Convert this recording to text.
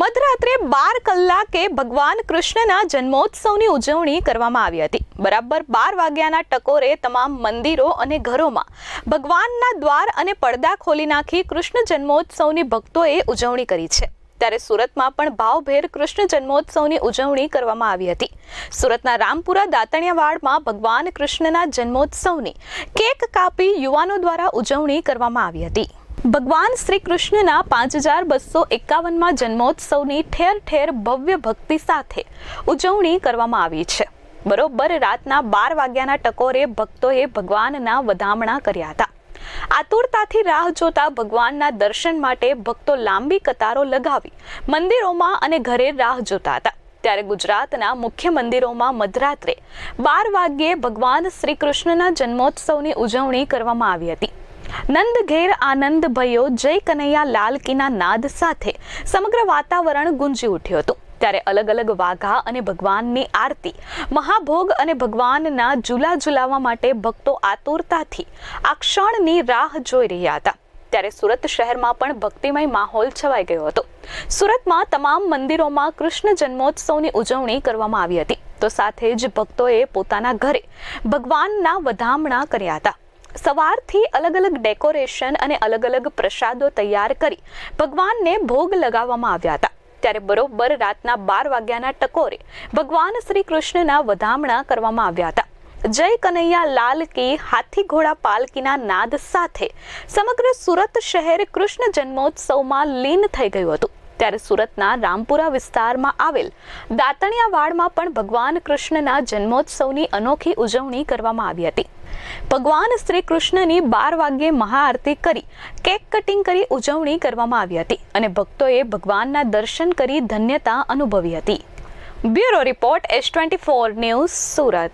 મધરાત્રે બાર કલાકે ભગવાન કૃષ્ણના જન્મોત્સવની ઉજવણી કરવામાં આવી હતી. બરાબર બાર વાગ્યાના ટકોરે તમામ મંદિરો અને ઘરોમાં ભગવાનના દ્વાર અને પડદા ખોલી નાખી કૃષ્ણ જન્મોત્સવની ભક્તોએ ઉજવણી કરી છે. ત્યારે સુરતમાં પણ ભાવભેર કૃષ્ણ જન્મોત્સવની ઉજવણી કરવામાં આવી હતી. સુરતના રામપુરા દાંતણિયાવાડમાં ભગવાન કૃષ્ણના જન્મોત્સવની કેક કાપી યુવાનો દ્વારા ઉજવણી કરવામાં આવી હતી. ભગવાન શ્રી કૃષ્ણના પાંચ હજાર બસો એકાવનમાં જન્મોત્સવની ઠેર ઠેર ભવ્ય ભક્તિ સાથે ઉજવણી કરવામાં આવી છે. બરોબર રાતના બાર વાગ્યાના ટકોરે ભક્તોએ ભગવાનના વધામણા કર્યા હતા. આતુરતાથી રાહ જોતા ભગવાનના દર્શન માટે ભક્તો લાંબી કતારો લગાવી મંદિરોમાં અને ઘરે રાહ જોતા હતા. ત્યારે ગુજરાતના મુખ્ય મંદિરોમાં મધરાત્રે બાર વાગ્યે ભગવાન શ્રી કૃષ્ણના જન્મોત્સવની ઉજવણી કરવામાં આવી હતી. નંદ ઘેર આનંદ ભયો, જય કનૈયા લાલ કીના નાદ સાથે સમગ્ર વાતાવરણ ગુંજી ઉઠ્યું હતું. ત્યારે અલગ અલગ વાઘા અને ભગવાનની આરતી, મહાભોગ અને ભગવાનના ઝૂલા ઝુલાવવા માટે ભક્તો આતુરતાથી આ ક્ષણની રાહ જોઈ રહ્યા હતા. ત્યારે સુરત શહેરમાં પણ ભક્તિમય માહોલ છવાઈ ગયો હતો. સુરતમાં તમામ મંદિરોમાં કૃષ્ણ જન્મોત્સવની ઉજવણી કરવામાં આવી હતી. તો સાથે જ ભક્તોએ પોતાના ઘરે ભગવાનના વધામણા કર્યા હતા. સવારથી અલગ અલગ ડેકોરેશન અને અલગ અલગ પ્રસાદો તૈયાર કરી ભગવાનને ભોગ લગાવવામાં આવ્યા હતા. ત્યારે બરોબર રાતના બાર વાગ્યાના ટકોરે ભગવાન શ્રી કૃષ્ણના વધામણા કરવામાં આવ્યા હતા. જય કનૈયા લાલ કી હાથી ઘોડા પાલકીના નાદ સાથે સમગ્ર સુરત શહેર કૃષ્ણ જન્મોત્સવમાં લીન થઈ ગયું હતું. ત્યારે સુરતના રામપુરા વિસ્તારમાં આવેલ દાંતણિયાવાડમાં પણ ભગવાન કૃષ્ણના જન્મોત્સવની અનોખી ઉજવણી કરવામાં આવી હતી. ભગવાન શ્રી કૃષ્ણની બાર વાગ્યે મહાઆરતી કરી, કેક કટિંગ કરી ઉજવણી કરવામાં આવી હતી અને ભક્તોએ ભગવાનના દર્શન કરી ધન્યતા અનુભવી હતી. Bureau report S twenty four news Surat.